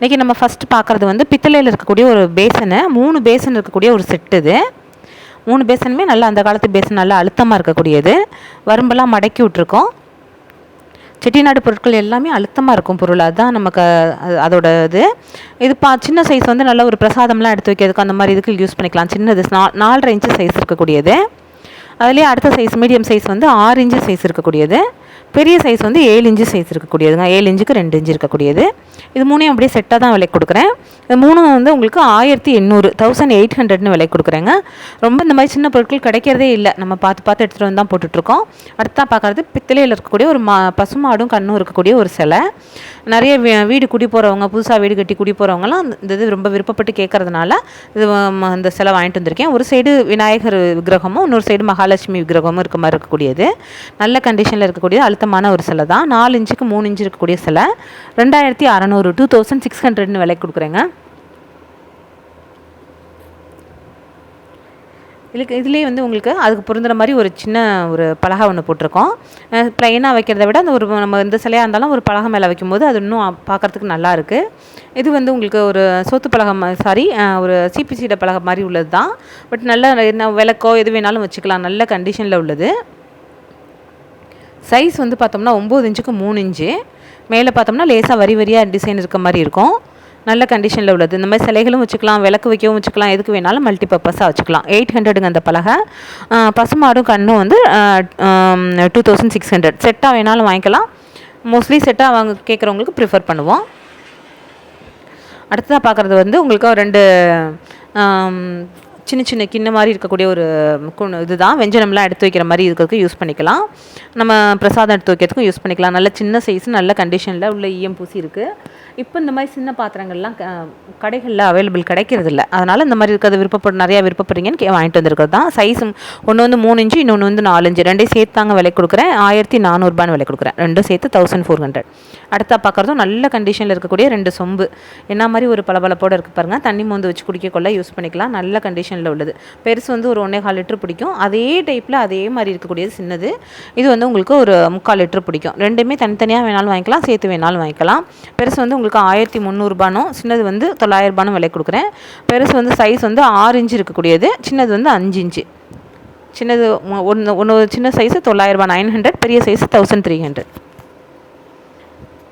இன்றைக்கி நம்ம ஃபஸ்ட்டு பார்க்குறது வந்து பித்தளையில் இருக்கக்கூடிய ஒரு பேசனு மூணு பேசன் இருக்கக்கூடிய ஒரு செட்டு இது. மூணு பேசனுமே நல்லா அந்த காலத்து பேசன் நல்லா அழுத்தமாக இருக்கக்கூடியது. வரும்பெல்லாம் மடக்கி விட்ருக்கோம் செட்டிநாடு பொருட்கள் எல்லாமே அழுத்தமாக இருக்கும் பொருள். அதுதான் நமக்கு அது- அதோட இது. இது பா சின்ன சைஸ் வந்து நல்ல ஒரு பிரசாதம்லாம் எடுத்து வைக்கிறதுக்கு அந்த மாதிரி இதுக்கு யூஸ் பண்ணிக்கலாம். சின்னது நா நாலரை இன்ச்சு சைஸ் இருக்கக்கூடியது. அதுலேயே அடுத்த சைஸ் மீடியம் சைஸ் வந்து ஆறு இன்ச்சு சைஸ் இருக்கக்கூடியது. பெரிய சைஸ் வந்து ஏழு இன்ச்சு சைஸ் இருக்கக்கூடியதுங்க ஏழு இன்ச்சுக்கு ரெண்டு இன்ச்சு இருக்கக்கூடியது. இது மூணையும் அப்படியே செட்டாக தான் விலை கொடுக்குறேன். இது மூணும் வந்து உங்களுக்கு ஆயிரத்தி எண்ணூறு தௌசண்ட் எயிட் ஹண்ட்ரட்னு விலை கொடுக்குறேங்க. ரொம்ப இந்த மாதிரி சின்ன பொருட்கள் கிடைக்கிறதே இல்லை. நம்ம பார்த்து பார்த்து எடுத்துகிட்டு வந்து தான் போட்டுட்ருக்கோம். அடுத்தா பார்க்குறது பித்தளையில் இருக்கக்கூடிய ஒரு மா பசுமாடும் கண்ணும் இருக்கக்கூடிய ஒரு சிலை. நிறைய வீ- வீடு குடி போகிறவங்க புதுசாக வீடு கட்டி குடி போகிறவங்கலாம் இந்த இது ரொம்ப விருப்பப்பட்டு கேட்கறதுனால இது அந்த இந்த சிலை வாங்கிட்டு வந்திருக்கேன். ஒரு சைடு விநாயகர் விக்கிரகமும் இன்னொரு சைடு மகாலட்சுமி விக்கிரகமும் இருக்க மாதிரி இருக்கக்கூடியது. நல்ல கண்டிஷனில் இருக்கக்கூடிய பொருத்தமான ஒரு சிலை தான். நாலு இன்ச்சுக்கு மூணு இன்ச்சு இருக்கக்கூடிய சிலை. ரெண்டாயிரத்தி அறநூறு டூ தௌசண்ட் சிக்ஸ் ஹண்ட்ரட்னு விலை கொடுக்குறேங்க. இதுக்கு இதுலேயே வந்து உங்களுக்கு அதுக்கு பொருந்துகிற மாதிரி ஒரு சின்ன ஒரு பலகை ஒன்று போட்டிருக்கோம். ப்ளைனாக வைக்கிறத விட அந்த ஒரு நம்ம இந்த சிலையாக இருந்தாலும் ஒரு பலகை மேலே வைக்கும்போது அது இன்னும் பார்க்குறதுக்கு நல்லா இருக்குது இது வந்து உங்களுக்கு ஒரு சோத்து பலகம் சாரி ஒரு சிபிசிட பலகை மாதிரி உள்ளது தான் பட் நல்ல என்ன விளக்கோ எது வேணாலும் வச்சுக்கலாம். நல்ல கண்டிஷனில் உள்ளது. சைஸ் வந்து பார்த்தோம்னா ஒம்பது இன்ச்சுக்கு மூணு இன்ச்சு. மேலே பார்த்தோம்னா லேசாக வரி வரியாக டிசைன் இருக்க மாதிரி இருக்கும். நல்ல கண்டிஷனில் உள்ளது. இந்த மாதிரி சிலைகளும் வச்சுக்கலாம் விளக்கு வைக்கவும் வச்சுக்கலாம் எதுக்கு வேணாலும் மல்டி பர்பஸாக வச்சுக்கலாம். எயிட் ஹண்ட்ரடுங்க அந்த பலகை. பசுமாடும் கண்ணும் வந்து டூ தௌசண்ட் சிக்ஸ் ஹண்ட்ரட். செட்டாக வேணாலும் வாங்கிக்கலாம். மோஸ்ட்லி செட்டாக வாங்க கேட்குறவங்களுக்கு ப்ரிஃபர் பண்ணுவோம். அடுத்ததாக பார்க்குறது வந்து உங்களுக்கு ஒரு ரெண்டு சின்ன சின்ன கிண்ண மாதிரி இருக்கக்கூடிய ஒரு இதுதான். வெஞ்சனம்லாம் எடுத்து வைக்கிற மாதிரி இருக்கிறதுக்கு யூஸ் பண்ணிக்கலாம். நம்ம பிரசாதம் எடுத்து வைக்கிறதுக்கும் யூஸ் பண்ணிக்கலாம். நல்ல சின்ன சைஸ் நல்ல கண்டிஷனில் உள்ள ஈயம் பூசி இருக்குது இப்போ இந்த மாதிரி சின்ன பாத்திரங்கள்லாம் க கடைகளில் அவைலபிள் கிடைக்கிறதில்ல. அதனால் இந்த மாதிரி இருக்கிறது விருப்பப்பட நிறையா விருப்பப்படுறீங்கன்னு கே- வாங்கிட்டு வந்திருக்கிறது தான். சைஸும் ஒன்று வந்து மூணு இன்ச்சு இன்னொன்று வந்து நாலு இன்ச்சு. ரெண்டையும் சேர்த்து தாங்க விலை கொடுக்குறேன். ஆயிரத்தி நானூறுபான்னு விலை கொடுக்குறேன். ரெண்டும் சேர்த்து தௌசண்ட் ஃபோர் ஹண்ட்ரட் அடுத்தா பார்க்குறதும் நல்ல கண்டிஷனில் இருக்கக்கூடிய ரெண்டு சொம்பு. என்ன மாதிரி ஒரு பளபளப்போடு இருக்கு பாருங்க. தண்ணி மோந்து வச்சு குடிக்க கொள்ள யூஸ் பண்ணிக்கலாம். நல்ல கண்டிஷன் சேனலில் உள்ளது. பெருசு வந்து ஒரு ஒன்றே கால் லிட்டர் பிடிக்கும். அதே டைப்பில் அதே மாதிரி இருக்கக்கூடியது சின்னது. இது வந்து உங்களுக்கு ஒரு முக்கால் லிட்டர் பிடிக்கும். ரெண்டுமே தனித்தனியாக வேணாலும் வாங்கிக்கலாம் சேர்த்து வேணாலும் வாங்கிக்கலாம். பெருசு வந்து உங்களுக்கு ஆயிரத்தி முந்நூறுபானும் சின்னது வந்து தொள்ளாயிரரூபானும் விலை கொடுக்குறேன். பெருசு வந்து சைஸ் வந்து ஆறு இன்ச்சு இருக்கக்கூடியது. சின்னது வந்து அஞ்சு இன்ச்சு. சின்னது ஒன்று ஒன்று சின்ன சைஸு தொள்ளாயிரரூபா நைன் ஹண்ட்ரட் பெரிய சைஸ் தௌசண்ட் த்ரீ ஹண்ட்ரட்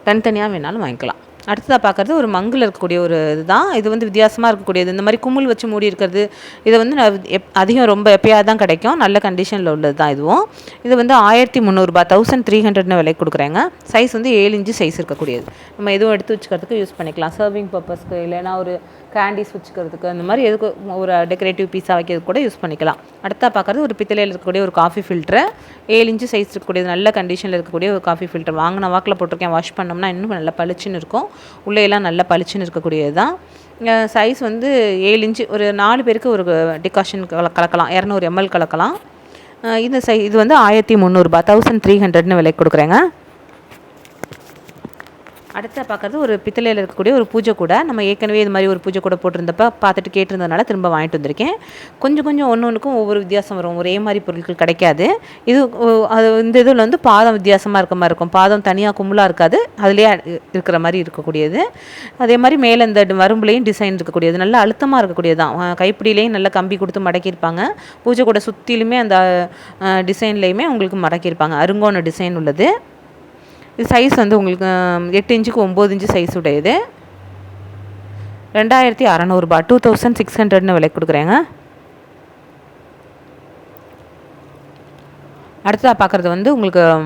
தனித்தனியாக வேணாலும் வாங்கிக்கலாம். அடுத்ததாக பார்க்குறது ஒரு மங்கில் இருக்கக்கூடிய ஒரு இதுதான். இது வந்து வித்தியாசமாக இருக்கக்கூடியது. இந்த மாதிரி குமுள் வச்சு மூடி இருக்கிறது இதை வந்து நான் எப் அதிகம் ரொம்ப எப்பயாவது தான் கிடைக்கும். நல்ல கண்டிஷனில் உள்ளது தான் இதுவும். இது வந்து ஆயிரத்தி முந்நூறுபா தௌசண்ட் த்ரீ ஹண்ட்ரட்னு விலை கொடுக்குறேங்க. சைஸ் வந்து ஏழு இன்ச்சு சைஸ் இருக்கக்கூடியது. நம்ம எதுவும் எடுத்து வச்சுக்கிறதுக்கு யூஸ் பண்ணிக்கலாம். சர்விங் பர்பஸ்க்கு இல்லைனா ஒரு கேண்டிஸ் வச்சுக்கிறதுக்கு அந்த மாதிரி எதுக்கு ஒரு டெக்கரேட்டிவ் பீஸாக வைக்கிறதுக்கு கூட யூஸ் பண்ணிக்கலாம். அடுத்தா பார்க்குறது ஒரு பித்தளையில் இருக்கக்கூடிய ஒரு காஃபி ஃபில்ட்ரு ஏழு இன்ச்சு சைஸ் இருக்கக்கூடியது. நல்ல கண்டிஷனில் இருக்கக்கூடிய ஒரு காஃபி ஃபில்டர் வாங்கின வாக்கில் போட்டிருக்கேன். வாஷ் பண்ணோம்னா இன்னும் நல்லா பளிச்சுன்னு இருக்கும். உள்ளேயெல்லாம் நல்லா பளிச்சுன்னு இருக்கக்கூடியது தான். சைஸ் வந்து ஏழு இன்ச்சு ஒரு நாலு பேருக்கு ஒரு டிகாஷன் கல கலக்கலாம். இரநூறு எம்எல் கலக்கலாம். இந்த சை இது வந்து ஆயிரத்தி முந்நூறுரூபா தௌசண்ட் த்ரீ ஹண்ட்ரட்னு விலை கொடுக்குறேங்க. அடுத்த பார்க்குறது ஒரு பித்தளையில் இருக்கக்கூடிய ஒரு பூஜை கூட. நம்ம ஏற்கனவே இது மாதிரி ஒரு பூஜை கூட போட்டிருந்தப்ப பார்த்துட்டு கேட்டிருந்ததுனால திரும்ப வாங்கிட்டு வந்திருக்கேன். கொஞ்சம் கொஞ்சம் ஒன்று ஒன்றுக்கும் ஒவ்வொரு வித்தியாசம் வரும். ஒரே மாதிரி பொருட்கள் கிடைக்காது. இது அது இந்த இதில் வந்து பாதம் வித்தியாசமாக இருக்க மாதிரி இருக்கும். பாதம் தனியாக கும்பலாக இருக்காது. அதுலேயே இருக்கிற மாதிரி இருக்கக்கூடியது. அதே மாதிரி மேலே இந்த டி- டிசைன் இருக்கக்கூடியது. நல்ல அழுத்தமாக இருக்கக்கூடியது தான் கைப்பிடியிலையும் நல்லா கம்பி கொடுத்து மடக்கியிருப்பாங்க. பூஜை கூட சுற்றிலுமே அந்த டிசைன்லேயுமே உங்களுக்கு மடக்கியிருப்பாங்க. அருங்கோண டிசைன் உள்ளது. சைஸ் வந்து உங்களுக்கு எட்டு இன்ச்சுக்கு ஒம்பது இன்ச்சு சைஸ் உடையது. ரெண்டாயிரத்தி அறநூறுபா டூ தௌசண்ட் சிக்ஸ் ஹண்ட்ரட்னு விலை கொடுக்குறேங்க. அடுத்ததாக பார்க்குறது வந்து உங்களுக்கு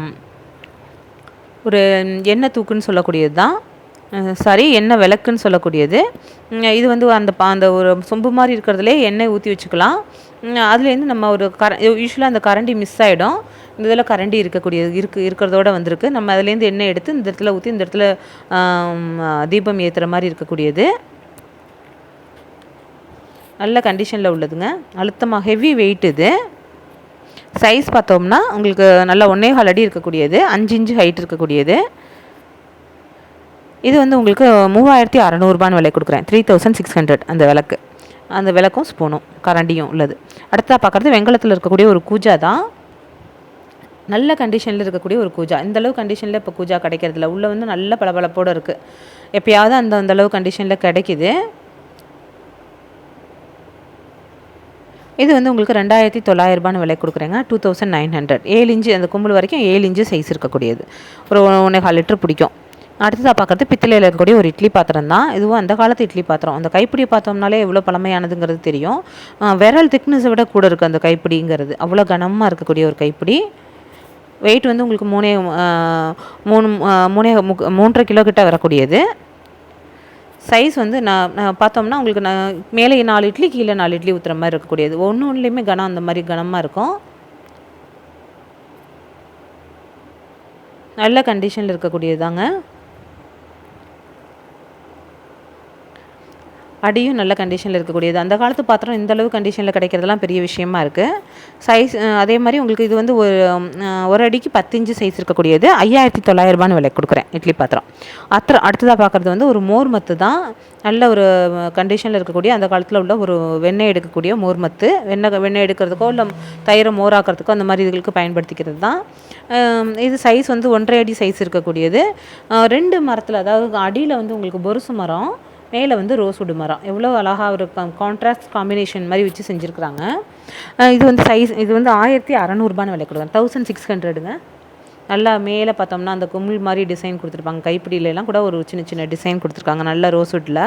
ஒரு எண்ணெய் தூக்குன்னு சொல்லக்கூடியது தான். சாரி எண்ணெய் விளக்குன்னு சொல்லக்கூடியது. இது வந்து அந்த பா- அந்த ஒரு சொம்பு மாதிரி இருக்கிறதுலே எண்ணெய் ஊற்றி வச்சுக்கலாம். அதுலேருந்து நம்ம ஒரு கர யூஸ்வலாக அந்த கரண்டி மிஸ் ஆகிடும் இந்த இதில் கரண்டி இருக்கக்கூடியது இருக்கு இருக்கிறதோட வந்திருக்கு. நம்ம அதுலேருந்து எண்ணெய் எடுத்து இந்த இடத்துல ஊற்றி இந்த இடத்துல தீபம் ஏற்றுற மாதிரி இருக்கக்கூடியது. நல்ல கண்டிஷனில் உள்ளதுங்க. அழுத்தமாக ஹெவி வெயிட் இது. சைஸ் பார்த்தோம்னா உங்களுக்கு நல்ல ஒன்றே கால் அடி இருக்கக்கூடியது. அஞ்சு இன்ச்சு ஹைட் இருக்கக்கூடியது. இது வந்து உங்களுக்கு மூவாயிரத்தி அறநூறுபான்னு விலை கொடுக்குறேன். த்ரீ தௌசண்ட் சிக்ஸ் ஹண்ட்ரட் அந்த விளக்கு. அந்த விளக்கும் ஸ்பூனும் கரண்டியும் உள்ளது. அடுத்தா பார்க்குறது வெங்கலத்தில் இருக்கக்கூடிய ஒரு கூஜா தான் நல்ல கண்டிஷனில் இருக்கக்கூடிய ஒரு கூஜா. இந்த அளவு கண்டிஷனில் இப்போ கூஜா கிடைக்கிறதில்ல. உள்ளே வந்து நல்ல பளபளப்போடு இருக்குது எப்பயாவது அந்த அந்த அளவு கண்டிஷனில் கிடைக்குது. இது வந்து உங்களுக்கு ரெண்டாயிரத்தி தொள்ளாயிரரூபான்னு விலை கொடுக்குறேங்க. டூ தௌசண்ட் நைன் ஹண்ட்ரட் ஏழு இன்ச்சு அந்த கும்பல் வரைக்கும் ஏழு இன்ச்சு சைஸ் இருக்கக்கூடியது. ஒரு ஒன்றே கால் லிட்டர் பிடிக்கும். அடுத்ததாக பார்க்குறது பித்தளையில் இருக்கக்கூடிய ஒரு இட்லி பாத்திரம் தான். இதுவும் அந்த காலத்து இட்லி பாத்திரம். அந்த கைப்பிடி பார்த்தோம்னாலே எவ்வளோ பழமையானதுங்கிறது தெரியும். விரல் திக்னஸை விட கூட இருக்குது அந்த கைப்பிடிங்கிறது. அவ்வளோ கனமாக இருக்கக்கூடிய ஒரு கைப்பிடி. வெயிட் வந்து உங்களுக்கு மூணே மூணு மூணே மூன்றரை கிலோ கிட்ட வரக்கூடியது. சைஸ் வந்து நான் நான் பார்த்தோம்னா உங்களுக்கு நான் மேலே நாலு இட்லி கீழே நாலு இட்லி ஊற்றுற மாதிரி இருக்கக்கூடியது. ஒன்று ஒன்றுலேயுமே கனம் அந்த மாதிரி கனமாக இருக்கும். நல்ல கண்டிஷனில் இருக்கக்கூடியது அடியும் நல்ல கண்டிஷனில் இருக்கக்கூடியது. அந்த காலத்து பாத்திரம் இந்த அளவு கண்டிஷனில் கிடைக்கிறதுலாம் பெரிய விஷயமா இருக்குது சைஸ் அதே மாதிரி உங்களுக்கு இது வந்து ஒரு ஒரு அடிக்கு பத்து இன்ச்சு சைஸ் இருக்கக்கூடியது. ஐயாயிரத்தி தொள்ளாயிரரூபான்னு விலை கொடுக்குறேன் இட்லி பாத்திரம். அத்திர அடுத்ததாக பார்க்குறது வந்து ஒரு மோர் மத்து தான். நல்ல ஒரு கண்டிஷனில் இருக்கக்கூடிய அந்த காலத்தில் உள்ள ஒரு வெண்ணெய் எடுக்கக்கூடிய மோர் மத்து. வெண்ணெய் வெண்ணெய் எடுக்கிறதுக்கோ இல்லை தயிரை மோராக்கிறதுக்கோ அந்த மாதிரி இதுகளுக்கு பயன்படுத்திக்கிறது தான். இது சைஸ் வந்து ஒன்றரை அடி சைஸ் இருக்கக்கூடியது. ரெண்டு மரத்தில் அதாவது அடியில் வந்து உங்களுக்கு பொருசு மரம் மேலே வந்து ரோஸ்வுட் மரம். எவ்வளோ அழகாக ஒரு கான்ட்ராஸ்ட் காம்பினேஷன் மாதிரி வச்சு செஞ்சுருக்குறாங்க. இது வந்து சைஸ் இது வந்து ஆயிரத்தி அறநூறுபான்னு விலை கொடுக்குறாங்க. தௌசண்ட் சிக்ஸ் ஹண்ட்ரடுங்க நல்லா மேலே பார்த்தோம்னா அந்த குமிழ் மாதிரி டிசைன் கொடுத்துருப்பாங்க. கைப்பிடியிலலாம் கூட ஒரு சின்ன சின்ன டிசைன் கொடுத்துருக்காங்க. நல்ல ரோஸ்வுட்டில்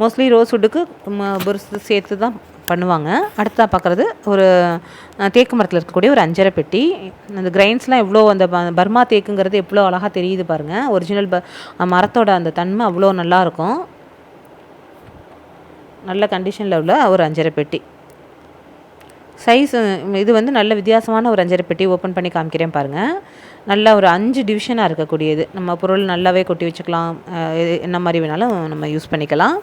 மோஸ்ட்லி ரோஸ்வுட்டுக்கு பொருசு சேர்த்து தான் பண்ணுவாங்க. அடுத்ததாக பார்க்குறது ஒரு தேக்கு மரத்தில் இருக்கக்கூடிய ஒரு அஞ்சரை பெட்டி. அந்த கிரைன்ஸ்லாம் எவ்வளோ அந்த பர்மா தேக்குங்கிறது எவ்வளோ அழகாக தெரியுது பாருங்கள் ஒரிஜினல் ப மரத்தோட அந்த தன்மை அவ்வளோ நல்லாயிருக்கும் நல்ல கண்டிஷனில் உள்ள ஒரு அஞ்சரை பெட்டி. சைஸ் இது வந்து நல்ல வித்தியாசமான ஒரு அஞ்சரை பெட்டி ஓப்பன் பண்ணி காமிக்கிறேன் பாருங்கள் நல்ல ஒரு அஞ்சு டிவிஷனாக இருக்கக்கூடியது. நம்ம பொருள் நல்லாவே கொட்டி வச்சுக்கலாம். என்ன மாதிரி வேணாலும் நம்ம யூஸ் பண்ணிக்கலாம்.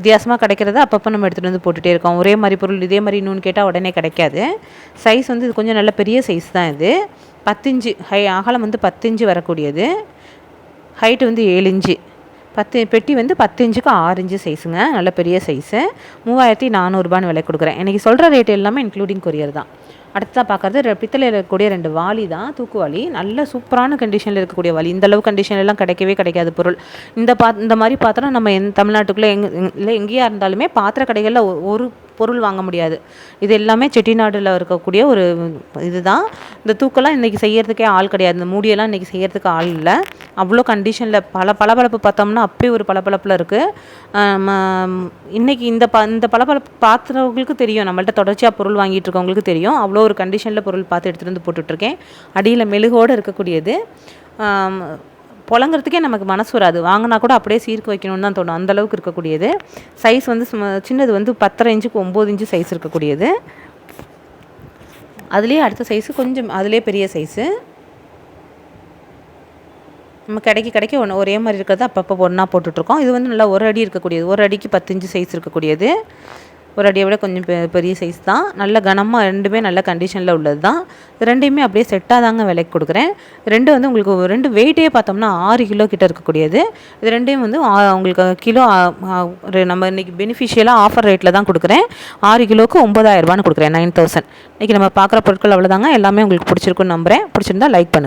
வித்தியாசமாக கிடைக்கிறத அப்பப்போ நம்ம எடுத்துகிட்டு வந்து போட்டுகிட்டே இருக்கோம். ஒரே மாதிரி பொருள் இதே மாதிரி இன்னொன்று கேட்டால் உடனே கிடைக்காது. சைஸ் வந்து இது கொஞ்சம் நல்ல பெரிய சைஸ் தான் இது. பத்திஞ்சு ஹை அகலம் வந்து பத்திஞ்சு வரக்கூடியது. ஹைட்டு வந்து ஏழு இன்ச்சு பத்து பெட்டி வந்து பத்து இன்ச்சுக்கு ஆறு இன்ச்சு சைஸுங்க நல்ல பெரிய சைஸு மூவாயிரத்தி நானூறுபான்னு விலை கொடுக்குறேன். இன்றைக்கி சொல்கிற ரேட் எல்லாமே இன்க்ளூடிங் கொரியர் தான். அடுத்ததாக பார்க்குறது பித்தளையில் இருக்கக்கூடிய ரெண்டு வாளி தான் தூக்குவாளி நல்ல சூப்பரான கண்டிஷனில் இருக்கக்கூடிய வாளி. இந்த அளவு கண்டிஷன்லாம் கிடைக்கவே கிடைக்காது பொருள். இந்த பா இந்த மாதிரி பாத்திரம் நம்ம எந் தமிழ்நாட்டுக்குள்ளே எங் இல்லை எங்கேயா இருந்தாலுமே பாத்திர கடைகளில் ஒரு பொருள் வாங்க முடியாது. இது எல்லாமே செட்டிநாடில் இருக்கக்கூடிய ஒரு இதுதான். இந்த தூக்கெல்லாம் இன்றைக்கி செய்கிறதுக்கே ஆள் கிடையாது. இந்த மூடியெல்லாம் இன்றைக்கி செய்கிறதுக்கு ஆள் இல்லை. அவ்வளோ கண்டிஷனில் பல பளபளப்பு பார்த்தோம்னா அப்படி ஒரு பளபளப்பில் இருக்குது இன்றைக்கி இந்த ப இந்த பளபளப்பு பார்த்துறவங்களுக்கு தெரியும். நம்மள்ட்ட தொடர்ச்சியாக பொருள் வாங்கிட்டு இருக்கவங்களுக்கு தெரியும். அவ்வளோ ஒரு கண்டிஷனில் பொருள் பார்த்து எடுத்துகிட்டு வந்து போட்டுட்ருக்கேன். அடியில் மெழுகோடு இருக்கக்கூடியது. புழங்குறதுக்கே நமக்கு மனசு வராது. வாங்கினா கூட அப்படியே சீர்க்கு வைக்கணும்னு தான் தோணும். அந்தளவுக்கு இருக்கக்கூடியது. சைஸ் வந்து சின்னது வந்து பத்தரை இன்ச்சுக்கு ஒம்பது இன்ச்சு சைஸ் இருக்கக்கூடியது. அதுலேயே அடுத்த சைஸு கொஞ்சம் அதுலேயே பெரிய சைஸு நம்ம கிடைக்க கிடைக்க ஒன்று ஒரே மாதிரி இருக்கிறது அப்பப்போ ஒன்றா போட்டுட்ருக்கோம். இது வந்து நல்லா ஒரு அடி இருக்கக்கூடியது. ஒரு அடிக்கு பத்து இன்ச்சு சைஸ் இருக்கக்கூடியது. ஒரு அடியை விட கொஞ்சம் பெ பெரிய சைஸ் தான். நல்ல கனமாக ரெண்டுமே நல்ல கண்டிஷனில் உள்ளது தான். ரெண்டையுமே அப்படியே செட்டாக தாங்க விலைக்கு கொடுக்குறேன். ரெண்டு வந்து உங்களுக்கு ரெண்டு வெயிட்டே பார்த்தோம்னா ஆறு கிலோ கிட்ட இருக்கக்கூடியது. இது ரெண்டையும் வந்து உங்களுக்கு கிலோ நம்ம இன்றைக்கி பெனிஃபிஷியலாக ஆஃபர் ரேட்டில் தான் கொடுக்குறேன். ஆறு கிலோக்கு ஒம்பதாயிரரூபான்னு கொடுக்குறேன் நைன் தௌசண்ட் இன்றைக்கி நம்ம பார்க்குற பொருட்கள் அவ்வளோதாங்க எல்லாமே உங்களுக்கு பிடிச்சிருக்குன்னு நம்புகிறேன் பிடிச்சிருந்தா லைக் பண்ணுங்கள்